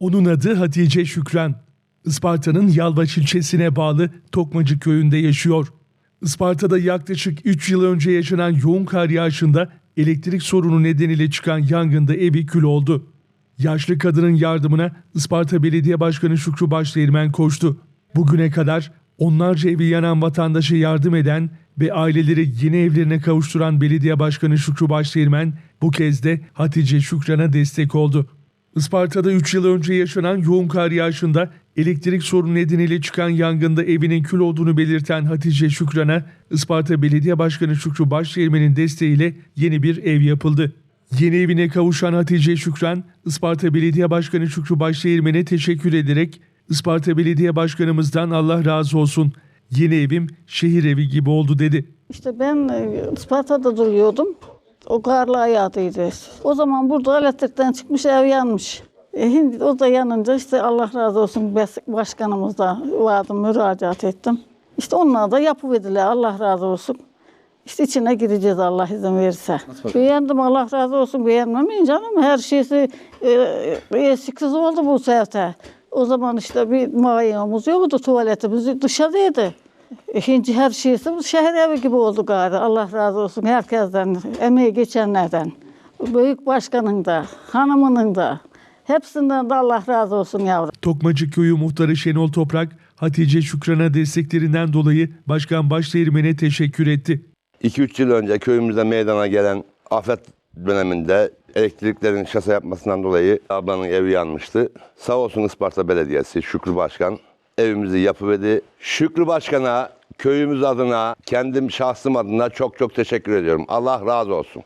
Onun adı Hatice Şükran. Isparta'nın Yalvaç ilçesine bağlı Tokmacı köyünde yaşıyor. Isparta'da yaklaşık 3 yıl önce yaşanan yoğun kar yağışında elektrik sorunu nedeniyle çıkan yangında evi kül oldu. Yaşlı kadının yardımına Isparta Belediye Başkanı Şükrü Başdeğirmen koştu. Bugüne kadar onlarca evi yanan vatandaşa yardım eden ve aileleri yeni evlerine kavuşturan Belediye Başkanı Şükrü Başdeğirmen bu kez de Hatice Şükran'a destek oldu. Isparta'da 3 yıl önce yaşanan yoğun kar yağışında elektrik sorunu nedeniyle çıkan yangında evinin kül olduğunu belirten Hatice Şükran'a Isparta Belediye Başkanı Şükrü Başdeğirmen'in desteğiyle yeni bir ev yapıldı. Yeni evine kavuşan Hatice Şükran, Isparta Belediye Başkanı Şükrü Başdeğirmen'e teşekkür ederek Isparta Belediye Başkanımızdan Allah razı olsun. Yeni evim şehir evi gibi oldu dedi. İşte ben e, Isparta'da duruyordum. O karlı hayatıydı. O zaman burada elektrikten çıkmış ev yanmış. E, şimdi o da yanınca işte Allah razı olsun bes- başkanımız da vardı müracaat ettim. İşte onlar da yapıverdiler Allah razı olsun. İşte içine gireceğiz Allah izin verirse. Beğendim Allah razı olsun beğenmemeyin canım. Her şeysi e, eksiksiz oldu bu sefer. O zaman işte bir mayamız yoktu tuvaletimiz dışarıdaydı. Şimdi her şeysi bu şehir evi gibi oldu galiba. Allah razı olsun herkesten, emeği geçenlerden. Büyük başkanın da, hanımının da. Hepsinden de Allah razı olsun yavrum. Tokmacı Köyü Muhtarı Şenol Toprak, Hatice Şükran'a desteklerinden dolayı Başkan Başdeğirmen'e teşekkür etti. 2-3 yıl önce köyümüzde meydana gelen afet döneminde elektriklerin şasa yapmasından dolayı ablanın evi yanmıştı. Sağ olsun Isparta Belediyesi, Şükrü Başkan evimizi yapıverdi. Şükrü Başkan'a köyümüz adına, kendim şahsım adına çok çok teşekkür ediyorum. Allah razı olsun.